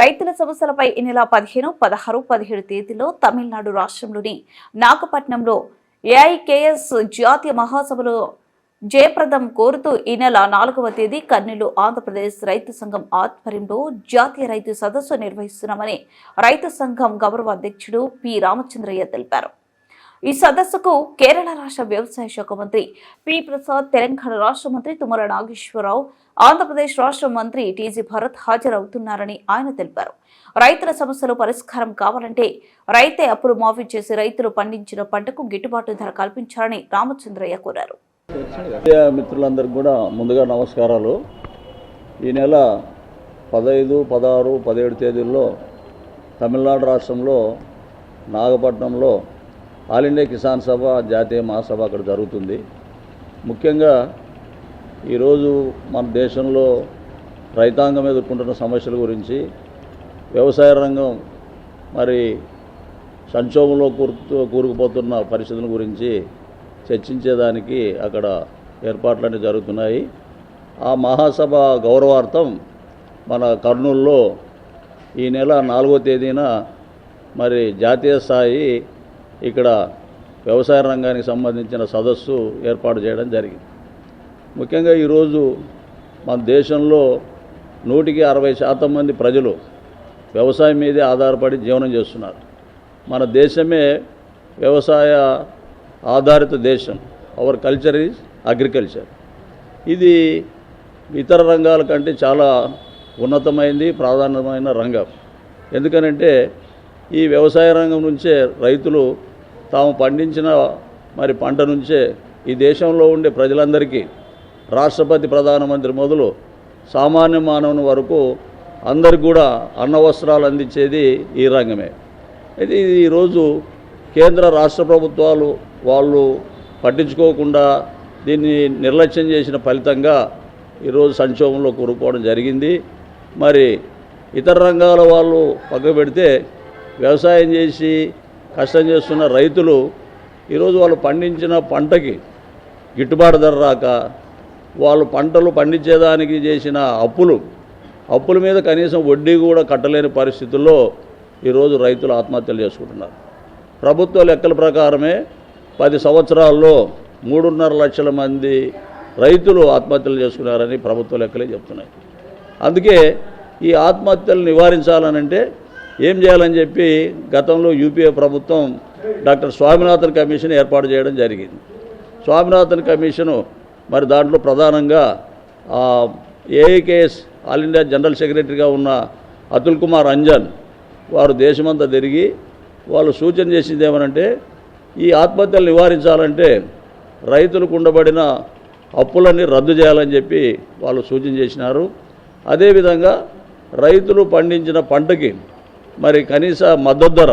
రైతుల సమస్యలపై ఈ నెల పదిహేను పదహారు పదిహేడు తేదీలో తమిళనాడు రాష్ట్రంలోని నాగపట్నంలో ఏఐకేఎస్ జాతీయ మహాసభలో జయప్రదం కోరుతూ ఈ నెల నాలుగవ తేదీ కర్నూలు ఆంధ్రప్రదేశ్ రైతు సంఘం ఆధ్వర్యంలో జాతీయ రైతు సదస్సు నిర్వహిస్తున్నామని రైతు సంఘం గౌరవ అధ్యక్షుడు పి రామచంద్రయ్య తెలిపారు. ఈ సదస్సుకు కేరళ రాష్ట్ర వ్యవసాయ శాఖ మంత్రి పి. ప్రసాద్ తెలంగాణ రాష్ట్ర మంత్రి తుమ్మల నాగేశ్వరరావు ఆంధ్రప్రదేశ్ రాష్ట్ర మంత్రి టీజీ భరత్ హాజరవుతున్నారని ఆయన తెలిపారు. రైతుల సమస్యలు పరిష్కారం కావాలంటే రైతే అప్పులు మాఫీ చేసి రైతులు పండించిన పంటకు గిట్టుబాటు ధర కల్పించాలని రామచంద్రయ్య కోరారు. మిత్రులందరికీ కూడా ముందుగా నమస్కారాలు. ఈ నెల పదహైదు పదహారు పదిహేడు తేదీల్లో తమిళనాడు రాష్ట్రంలో నాగపట్నంలో ఆల్ ఇండియా కిసాన్ సభ జాతీయ మహాసభ అక్కడ జరుగుతుంది. ముఖ్యంగా ఈరోజు మన దేశంలో రైతాంగం ఎదుర్కొంటున్న సమస్యల గురించి వ్యవసాయ రంగం మరి సంక్షోభంలో కూరుతూ కూరుకుపోతున్న పరిస్థితుల గురించి చర్చించేదానికి అక్కడ ఏర్పాట్లన్నీ జరుగుతున్నాయి. ఆ మహాసభ గౌరవార్థం మన కర్నూలులో ఈ నెల నాలుగో తేదీన మరి జాతీయ స్థాయి ఇక్కడ వ్యవసాయ రంగానికి సంబంధించిన సదస్సు ఏర్పాటు చేయడం జరిగింది. ముఖ్యంగా ఈరోజు మన దేశంలో నూటికి అరవై శాతం మంది ప్రజలు వ్యవసాయం మీదే ఆధారపడి జీవనం చేస్తున్నారు. మన దేశమే వ్యవసాయ ఆధారిత దేశం. అవర్ కల్చర్ ఈజ్ అగ్రికల్చర్ ఇది ఇతర రంగాల కంటే చాలా ఉన్నతమైంది ప్రాధాన్యమైన రంగం. ఎందుకనంటే ఈ వ్యవసాయ రంగం నుంచే రైతులు తాము పండించిన మరి పంట నుంచే ఈ దేశంలో ఉండే ప్రజలందరికీ రాష్ట్రపతి ప్రధానమంత్రి మొదలు సామాన్య మానవుని వరకు అందరికి కూడా అన్న వస్త్రాలు అందించేది ఈ రంగమే. అయితే ఇది ఈరోజు కేంద్ర రాష్ట్ర ప్రభుత్వాలు వాళ్ళు పట్టించుకోకుండా దీన్ని నిర్లక్ష్యం చేసిన ఫలితంగా ఈరోజు సంక్షోభంలో కూరుకోవడం జరిగింది. మరి ఇతర రంగాల వాళ్ళు పక్క పెడితే వ్యవసాయం చేసి కష్టం చేస్తున్న రైతులు ఈరోజు వాళ్ళు పండించిన పంటకి గిట్టుబాటు ధర రాక వాళ్ళు పంటలు పండించేదానికి చేసిన అప్పులు అప్పుల మీద కనీసం వడ్డీ కూడా కట్టలేని పరిస్థితుల్లో ఈరోజు రైతులు ఆత్మహత్యలు చేసుకుంటున్నారు. ప్రభుత్వ లెక్కల ప్రకారమే పది సంవత్సరాల్లో మూడున్నర లక్షల మంది రైతులు ఆత్మహత్యలు చేసుకున్నారని ప్రభుత్వ లెక్కలే చెప్తున్నాయి. అందుకే ఈ ఆత్మహత్యలు నివారించాలనంటే ఏం చేయాలని చెప్పి గతంలో యూపీఏ ప్రభుత్వం డాక్టర్ స్వామినాథన్ కమిషన్ ఏర్పాటు చేయడం జరిగింది. స్వామినాథన్ కమిషను మరి దాంట్లో ప్రధానంగా ఏఐకేఎస్ ఆల్ ఇండియా జనరల్ సెక్రటరీగా ఉన్న అతుల్ కుమార్ అంజన్ వారు దేశమంతా తిరిగి వాళ్ళు సూచన చేసింది ఏమనంటే ఈ ఆత్మహత్యలు నివారించాలంటే రైతులకు ఉండబడిన అప్పులన్నీ రద్దు చేయాలని చెప్పి వాళ్ళు సూచన చేసినారు. అదేవిధంగా రైతులు పండించిన పంటకి మరి కనీస మద్దతు ధర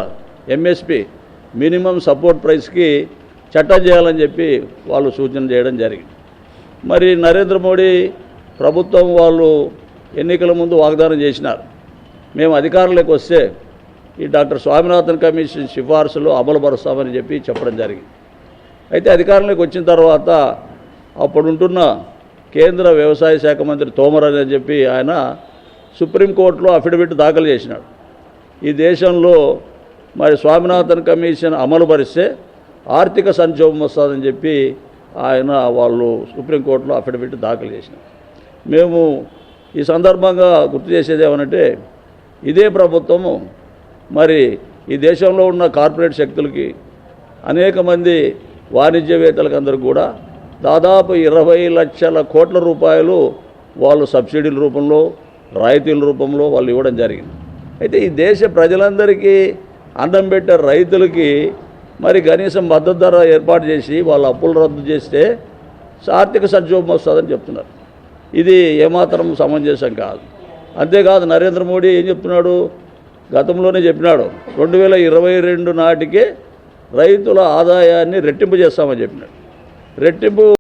ఎంఎస్పి మినిమం సపోర్ట్ ప్రైస్కి చట్టం చేయాలని చెప్పి వాళ్ళు సూచన చేయడం జరిగింది. మరి నరేంద్ర మోడీ ప్రభుత్వం వాళ్ళు ఎన్నికల ముందు వాగ్దానం చేసినారు. మేము అధికారంలోకి వస్తే ఈ డాక్టర్ స్వామినాథన్ కమిషన్ సిఫార్సులు అమలుపరుస్తామని చెప్పి చెప్పడం జరిగింది. అయితే అధికారంలోకి వచ్చిన తర్వాత అప్పుడుంటున్న కేంద్ర వ్యవసాయ శాఖ మంత్రి తోమర్ అని చెప్పి ఆయన సుప్రీంకోర్టులో అఫిడవిట్ దాఖలు చేసినాడు. ఈ దేశంలో మరి స్వామినాథన్ కమిషన్ అమలు పరిస్తే ఆర్థిక సంక్షోభం వస్తుందని చెప్పి ఆయన వాళ్ళు సుప్రీంకోర్టులో అఫిడవిట్ దాఖలు చేసినారు. మేము ఈ సందర్భంగా గుర్తు చేసేది ఏమనంటే ఇదే ప్రభుత్వము మరి ఈ దేశంలో ఉన్న కార్పొరేట్ శక్తులకి అనేక మంది వాణిజ్యవేత్తలకు అందరూ కూడా దాదాపు ఇరవై లక్షల కోట్ల రూపాయలు వాళ్ళు సబ్సిడీల రూపంలో రాయితీల రూపంలో వాళ్ళు ఇవ్వడం జరిగింది. అయితే ఈ దేశ ప్రజలందరికీ అన్నం పెట్టే రైతులకి మరి కనీసం మద్దతు ధర ఏర్పాటు చేసి వాళ్ళ అప్పులు రద్దు చేస్తే ఆర్థిక సంక్షోభం వస్తుందని చెప్తున్నారు. ఇది ఏమాత్రం సమంజసం కాదు. అంతేకాదు నరేంద్ర మోడీ ఏం చెప్తున్నాడు? గతంలోనే చెప్పినాడు. రెండు వేల ఇరవై రెండు నాటికే రైతుల ఆదాయాన్ని రెట్టింపు చేస్తామని చెప్పినాడు. రెట్టింపు